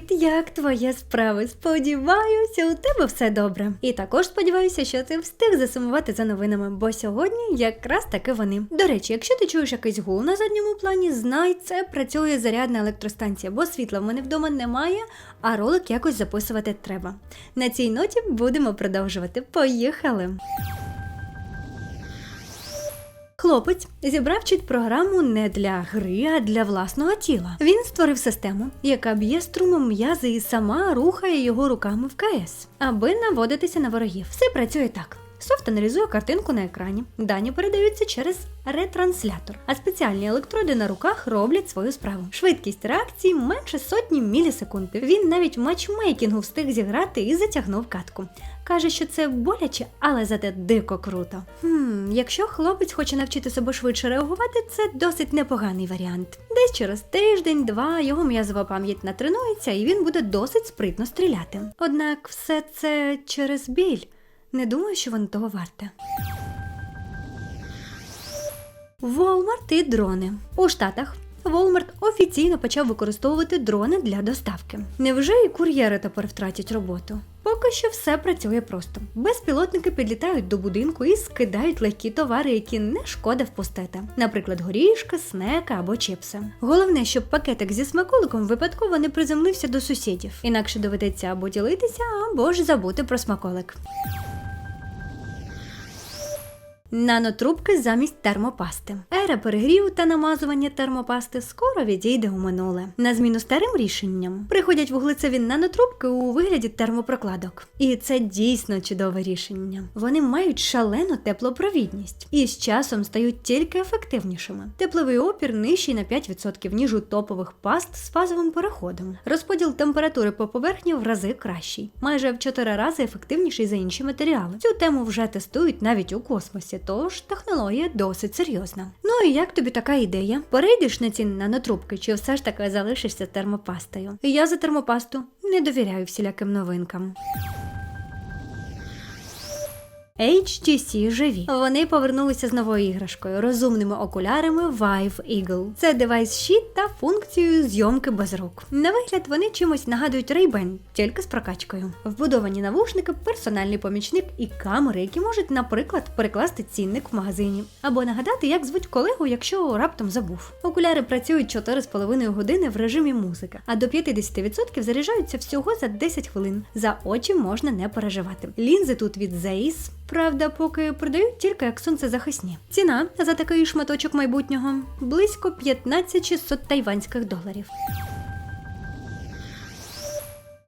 Привіт! Як твої справи? Сподіваюся, у тебе все добре. І також сподіваюся, що ти встиг засумувати за новинами, бо сьогодні якраз таки вони. До речі, якщо ти чуєш якийсь гул на задньому плані, знай, це працює зарядна електростанція, бо світла в мене вдома немає, а ролик якось записувати треба. На цій ноті будемо продовжувати. Поїхали! Хлопець зібрав чіт програму не для гри, а для власного тіла. Він створив систему, яка б'є струмом м'язи і сама рухає його руками в КС, аби наводитися на ворогів. Все працює так. Софт аналізує картинку на екрані. Дані передаються через ретранслятор, а спеціальні електроди на руках роблять свою справу. Швидкість реакції менше сотні мілісекунд. Він навіть в матчмейкінгу встиг зіграти і затягнув катку. Каже, що це боляче, але зате дико круто. Хм, якщо хлопець хоче навчити себе швидше реагувати, це досить непоганий варіант. Десь через тиждень-два його м'язова пам'ять натренується і він буде досить спритно стріляти. Однак все це через біль. Не думаю, що воно того варте. Walmart і дрони. У Штатах Walmart офіційно почав використовувати дрони для доставки. Невже і кур'єри тепер втратять роботу? Поки що все працює просто. Безпілотники підлітають до будинку і скидають легкі товари, які не шкода впустити, наприклад, горішки, снеки або чіпси. Головне, щоб пакетик зі смаколиком випадково не приземлився до сусідів, інакше доведеться або ділитися, або ж забути про смаколик. Нанотрубки замість термопасти. Ера перегріву та намазування термопасти скоро відійде у минуле. На зміну старим рішенням приходять вуглецеві нанотрубки у вигляді термопрокладок. І це дійсно чудове рішення. Вони мають шалену теплопровідність і з часом стають тільки ефективнішими. Тепловий опір нижчий на 5%, ніж у топових паст з фазовим переходом. Розподіл температури по поверхні в рази кращий, майже в 4 рази ефективніший за інші матеріали. Цю тему вже тестують навіть у космосі тож технологія досить серйозна. Ну і як тобі така ідея? Перейдеш на ці нанотрубки, чи все ж таки залишишся термопастою? Я за термопасту не довіряю всіляким новинкам. HTC живі. Вони повернулися з новою іграшкою розумними окулярами Vive Eagle. Це девайс щит та функцією зйомки без рук. На вигляд вони чимось нагадують Ray-Ban, тільки з прокачкою. Вбудовані навушники, персональний помічник і камери, які можуть, наприклад, перекласти цінник в магазині, або нагадати, як звуть колегу, якщо раптом забув. Окуляри працюють 4,5 години в режимі музики, а до 50% заряджаються всього за 10 хвилин. За очі можна не переживати. Лінзи тут від Zeiss, Правда, поки продають тільки як сонцезахисні. Ціна за такий шматочок майбутнього близько 15 600 тайванських доларів.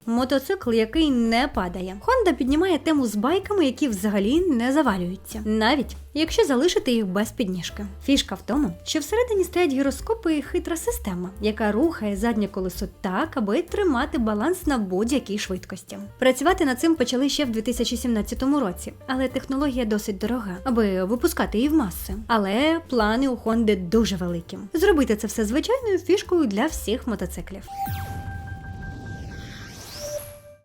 Мотоцикл, який не падає. Honda піднімає тему з байками, які взагалі не завалюються, навіть якщо залишити їх без підніжки. Фішка в тому, що всередині стоять гіроскопи і хитра система, яка рухає заднє колесо так, аби тримати баланс на будь-якій швидкості. Працювати над цим почали ще в 2017 році, але технологія досить дорога, аби випускати її в маси. Але плани у Honda дуже великі. Зробити це все звичайною фішкою для всіх мотоциклів.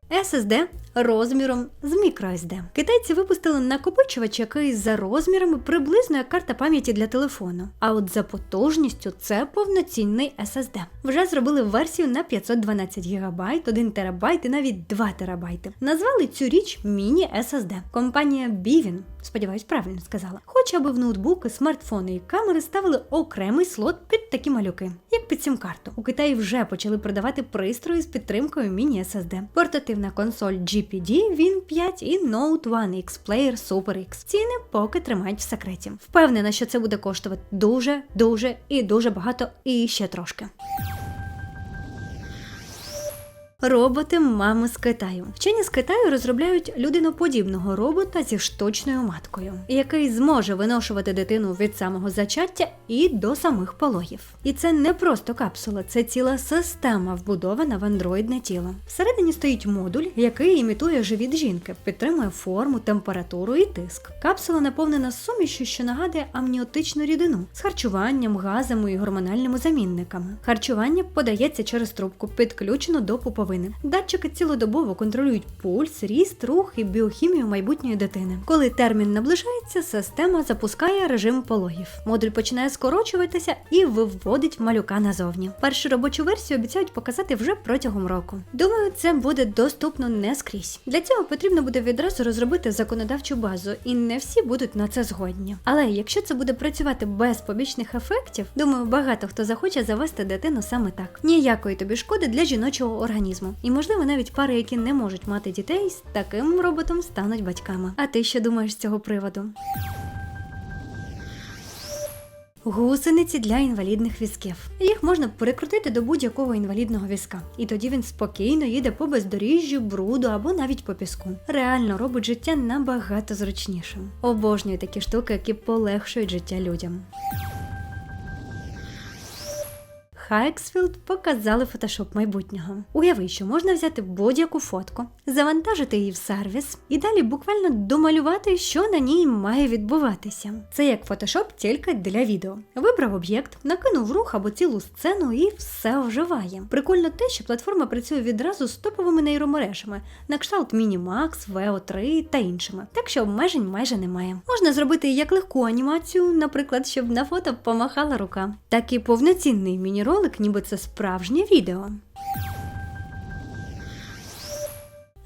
SSD розміром з microSD. Китайці випустили накопичувач, який за розмірами приблизно як карта пам'яті для телефону. А от за потужністю це повноцінний SSD. Вже зробили версію на 512 ГБ, 1 ТБ і навіть 2 ТБ. Назвали цю річ міні-SSD. Компанія Bivin, сподіваюсь, правильно сказала, хоче, аби в ноутбуки, смартфони і камери ставили окремий слот під такі малюки, як під сім-карту. У Китаї вже почали продавати пристрої з підтримкою міні-SSD. Портативна консоль GPD, Win 5 і Note One X Player Super X. Ціни поки тримають в секреті. Впевнена, що це буде коштувати дуже, дуже і дуже багато, і ще трошки. Роботи мами з Китаю. Вчені з Китаю розробляють людиноподібного робота зі штучною маткою, який зможе виношувати дитину від самого зачаття і до самих пологів. І це не просто капсула, це ціла система, вбудована в андроїдне тіло. Всередині стоїть модуль, який імітує живіт жінки, підтримує форму, температуру і тиск. Капсула наповнена сумішю, що нагадує амніотичну рідину з харчуванням, газами і гормональними замінниками. Харчування подається через трубку, підключену до пуповини новини. Датчики цілодобово контролюють пульс, ріст, рух і біохімію майбутньої дитини. Коли термін наближається, система запускає режим пологів. Модуль починає скорочуватися і виводить малюка назовні. Першу робочу версію обіцяють показати вже протягом року. Думаю, це буде доступно не скрізь. Для цього потрібно буде відразу розробити законодавчу базу, і не всі будуть на це згодні. Але якщо це буде працювати без побічних ефектів, думаю, багато хто захоче завести дитину саме так. Ніякої тобі шкоди для жіночого організму. І можливо навіть пари, які не можуть мати дітей, з таким роботом стануть батьками. А ти що думаєш з цього приводу? Гусениці для інвалідних візків. Їх можна прикрутити до будь-якого інвалідного візка, і тоді він спокійно їде по бездоріжжю, бруду або навіть по піску. Реально робить життя набагато зручнішим. Обожнюю такі штуки, які полегшують життя людям. Хайксфілд показали фотошоп майбутнього. Уяви, що можна взяти будь-яку фотку, завантажити її в сервіс і далі буквально домалювати, що на ній має відбуватися. Це як фотошоп тільки для відео. Вибрав об'єкт, накинув рух або цілу сцену і все оживає. Прикольно те, що платформа працює відразу з топовими нейромережами, на кшталт Minimax, VO3 та іншими. Так що обмежень майже немає. Можна зробити як легку анімацію, наприклад, щоб на фото помахала рука, так і повноцінний міні-ролик, ніби це справжнє відео.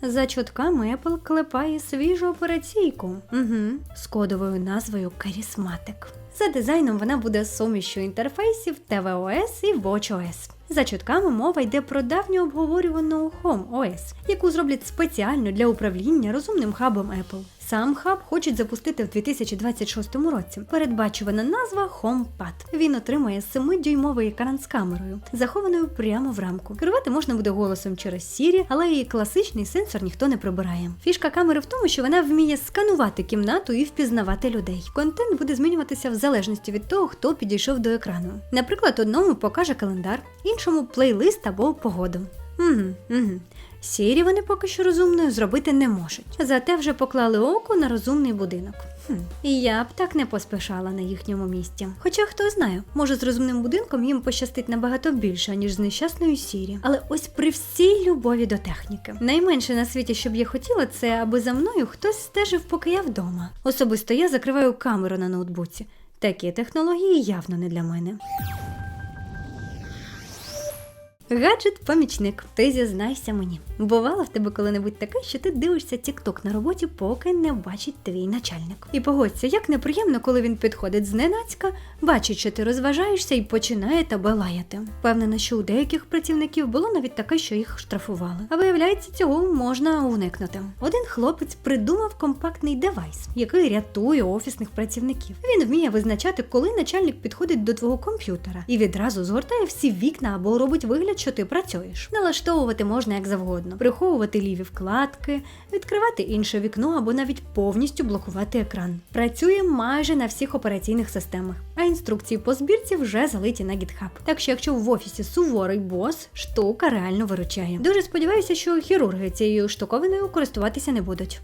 За чутками Apple клепає свіжу операційку угу, з кодовою назвою Charismatic. За дизайном вона буде сумішю інтерфейсів tvOS і WatchOS. За чутками мова йде про давню обговорювану Home OS, яку зроблять спеціально для управління розумним хабом Apple. Сам хаб хочуть запустити в 2026 році. Передбачувана назва HomePad. Він отримує 7-дюймовий екран з камерою, захованою прямо в рамку. Керувати можна буде голосом через Siri, але її класичний сенсор ніхто не прибирає. Фішка камери в тому, що вона вміє сканувати кімнату і впізнавати людей. Контент буде змінюватися в залежності від того, хто підійшов до екрану. Наприклад, одному покаже календар, іншому плейлист або погоду. Угу, угу. Сірі вони поки що розумною зробити не можуть. Зате вже поклали око на розумний будинок. Хм. І я б так не поспішала на їхньому місці. Хоча хто знає, може з розумним будинком їм пощастить набагато більше, ніж з нещасною сірі. Але ось при всій любові до техніки. Найменше на світі, що б я хотіла, це аби за мною хтось стежив, поки я вдома. Особисто я закриваю камеру на ноутбуці. Такі технології явно не для мене. Гаджет-помічник, ти зізнайся мені. Бувало в тебе коли-небудь таке, що ти дивишся тік-ток на роботі, поки не бачить твій начальник. І погодься, як неприємно, коли він підходить зненацька, бачить, що ти розважаєшся і починає тебе лаяти. Впевнена, що у деяких працівників було навіть таке, що їх штрафували. А виявляється, цього можна уникнути. Один хлопець придумав компактний девайс, який рятує офісних працівників. Він вміє визначати, коли начальник підходить до твого комп'ютера і відразу згортає всі вікна або робить вигляд, що ти працюєш. Налаштовувати можна як завгодно, приховувати ліві вкладки, відкривати інше вікно або навіть повністю блокувати екран. Працює майже на всіх операційних системах, а інструкції по збірці вже залиті на GitHub. Так що, якщо в офісі суворий бос, штука реально виручає. Дуже сподіваюся, що хірурги цією штуковиною користуватися не будуть.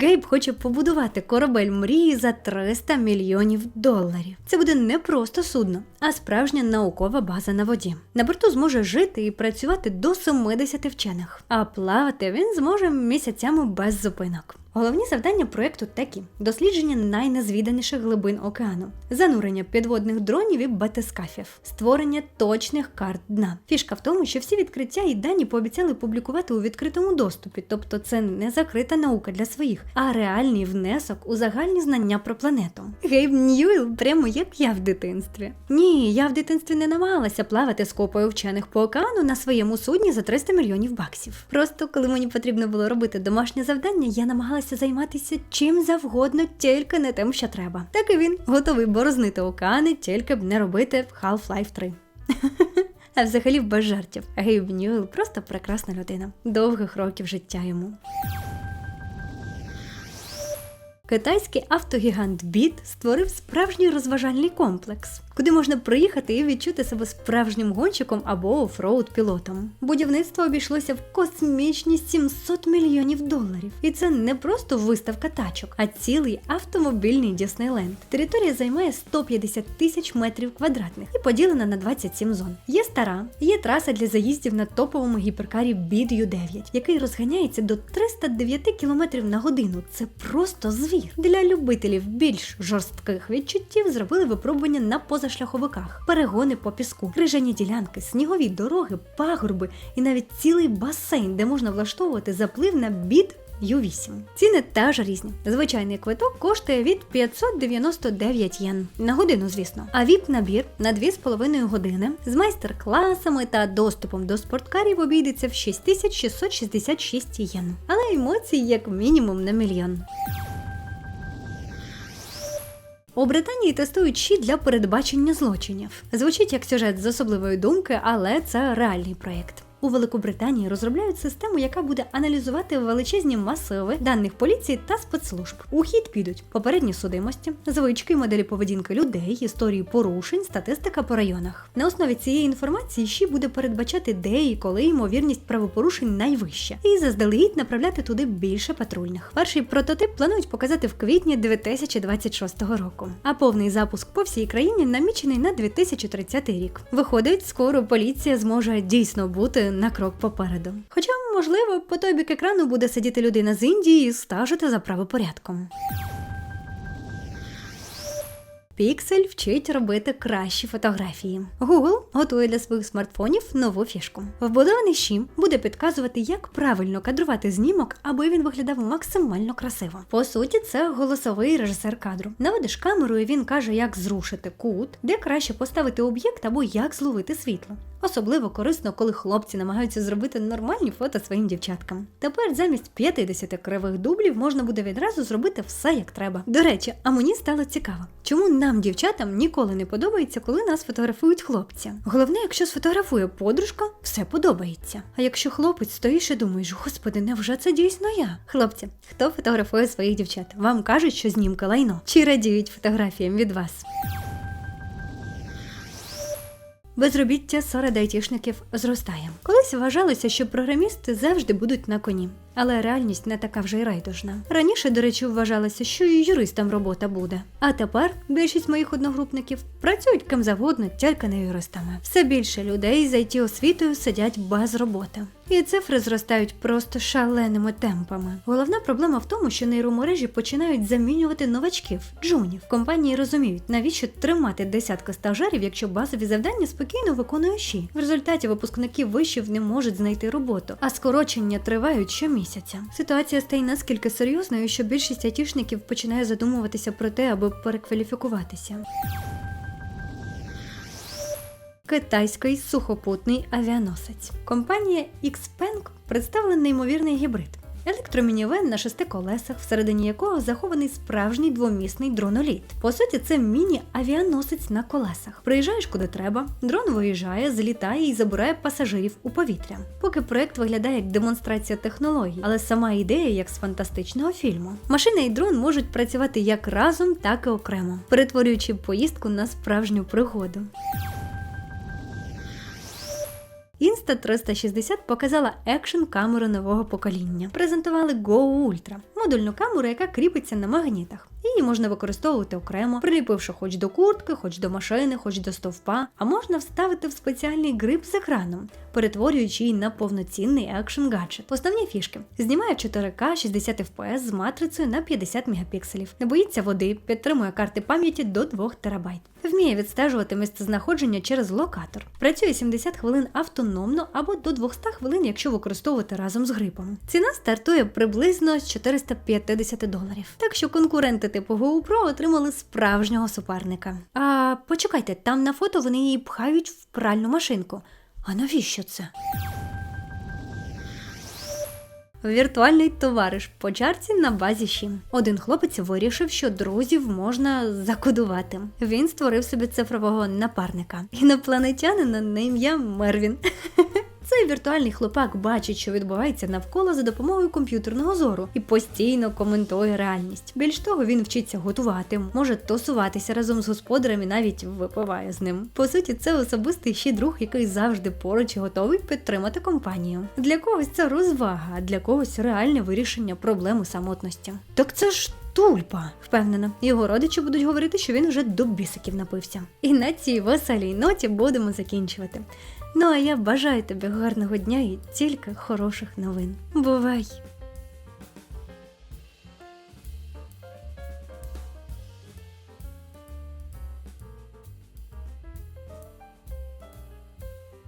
Гейб хоче побудувати корабель мрії за 300 мільйонів доларів. Це буде не просто судно, а справжня наукова база на воді. На борту зможе жити і працювати до 70 вчених, а плавати він зможе місяцями без зупинок. Головні завдання проекту такі: дослідження найнезвіданіших глибин океану, занурення підводних дронів і батискафів, створення точних карт дна. Фішка в тому, що всі відкриття і дані пообіцяли публікувати у відкритому доступі, тобто це не закрита наука для своїх, а реальний внесок у загальні знання про планету. Гейб Ньюіл прямо як я в дитинстві. Ні, я в дитинстві не намагалася плавати з копою вчених по океану на своєму судні за 300 мільйонів баксів. Просто коли мені потрібно було робити домашнє завдання, я намагалася займатися чим завгодно, тільки не тим, що треба. Так і він готовий борознити океани, тільки б не робити Half-Life 3. А взагалі без жартів. Гейб Ньюел просто прекрасна людина. Довгих років життя йому. Китайський автогігант Біт створив справжній розважальний комплекс. Куди можна приїхати і відчути себе справжнім гонщиком або офроуд пілотом. Будівництво обійшлося в космічні 700 мільйонів доларів. І це не просто виставка тачок, а цілий автомобільний Діснейленд. Територія займає 150 тисяч метрів квадратних і поділена на 27 зон. Є стара, є траса для заїздів на топовому гіперкарі Bid U9, який розганяється до 309 км на годину. Це просто звір. Для любителів більш жорстких відчуттів зробили випробування на позашляховиках, перегони по піску, крижані ділянки, снігові дороги, пагорби і навіть цілий басейн, де можна влаштовувати заплив на бід Ю8. Ціни теж різні. Звичайний квиток коштує від 599 єн на годину, звісно. А віп набір на 2,5 години з майстер-класами та доступом до спорткарів обійдеться в 6666 єн. Але емоцій як мінімум на мільйон. У Британії тестують щит для передбачення злочинів. Звучить як сюжет з особливої думки, але це реальний проєкт. У Великобританії розробляють систему, яка буде аналізувати величезні масиви даних поліції та спецслужб. У хід підуть попередні судимості, звички, моделі поведінки людей, історії порушень, статистика по районах. На основі цієї інформації ЩІ буде передбачати, де і коли ймовірність правопорушень найвища, і заздалегідь направляти туди більше патрульних. Перший прототип планують показати в квітні 2026 року. А повний запуск по всій країні намічений на 2030 рік. Виходить, скоро поліція зможе дійсно бути на крок попереду. Хоча, можливо, по той бік екрану буде сидіти людина з Індії і стежити за правопорядком. Pixel вчить робити кращі фотографії. Google готує для своїх смартфонів нову фішку. Вбудований щім буде підказувати, як правильно кадрувати знімок, аби він виглядав максимально красиво. По суті, це голосовий режисер кадру. Наведеш камеру, і він каже, як зрушити кут, де краще поставити об'єкт або як зловити світло. Особливо корисно, коли хлопці намагаються зробити нормальні фото своїм дівчаткам. Тепер замість 50 кривих дублів можна буде відразу зробити все як треба. До речі, а мені стало цікаво, чому нам, дівчатам, ніколи не подобається, коли нас фотографують хлопці. Головне, якщо сфотографує подружка, все подобається. А якщо хлопець стоїш і думаєш, господи, невже це дійсно я? Хлопці, хто фотографує своїх дівчат? Вам кажуть, що знімка лайно чи радіють фотографіям від вас? Безробіття серед айтішників зростає. Колись вважалося, що програмісти завжди будуть на коні. Але реальність не така вже й райдужна. Раніше, до речі, вважалося, що і юристам робота буде. А тепер більшість моїх одногрупників працюють ким завгодно, тільки не юристами. Все більше людей з it освітою сидять без роботи. І цифри зростають просто шаленими темпами. Головна проблема в тому, що нейромережі починають замінювати новачків, джунів. Компанії розуміють, навіщо тримати десятки стажерів, якщо базові завдання спокійно виконує ЩІ. В результаті випускники вишів не можуть знайти роботу, а скорочення тривають щомісяця. Ситуація стає наскільки серйозною, що більшість айтішників починає задумуватися про те, аби перекваліфікуватися. Китайський сухопутний авіаносець. Компанія Xpeng представила неймовірний гібрид. Електромінівен на шести колесах, всередині якого захований справжній двомісний дроноліт. По суті, це міні-авіаносець на колесах. Приїжджаєш куди треба, дрон виїжджає, злітає і забирає пасажирів у повітря. Поки проект виглядає як демонстрація технологій, але сама ідея як з фантастичного фільму. Машина і дрон можуть працювати як разом, так і окремо, перетворюючи поїздку на справжню пригоду. Insta360 показала екшн камеру нового покоління. Презентували Go Ultra – модульну камеру, яка кріпиться на магнітах. Її можна використовувати окремо, приліпивши хоч до куртки, хоч до машини, хоч до стовпа, а можна вставити в спеціальний гриб з екраном, перетворюючи її на повноцінний екшн гаджет. Основні фішки знімає 4К 60 FPS з матрицею на 50 мегапікселів, не боїться води, підтримує карти пам'яті до 2 терабайт. Вміє відстежувати місцезнаходження через локатор. Працює 70 хвилин автономно або до 200 хвилин, якщо використовувати разом з грипом. Ціна стартує приблизно з 450 доларів. Так що конкуренти типу GoPro отримали справжнього суперника. А почекайте, там на фото вони її пхають в пральну машинку. А навіщо це? Віртуальний товариш по чарці на базі Шім. Один хлопець вирішив, що друзів можна закодувати. Він створив собі цифрового напарника. Інопланетянина на ім'я Мервін. Цей віртуальний хлопак бачить, що відбувається навколо за допомогою комп'ютерного зору і постійно коментує реальність. Більш того, він вчиться готувати, може тусуватися разом з господарем і навіть випиває з ним. По суті, це особистий ще друг, який завжди поруч і готовий підтримати компанію. Для когось це розвага, а для когось реальне вирішення проблеми самотності. Так це ж Тульпа, впевнена, його родичі будуть говорити, що він вже до бісиків напився. І на цій веселій ноті будемо закінчувати. Ну а я бажаю тобі гарного дня і тільки хороших новин. Бувай!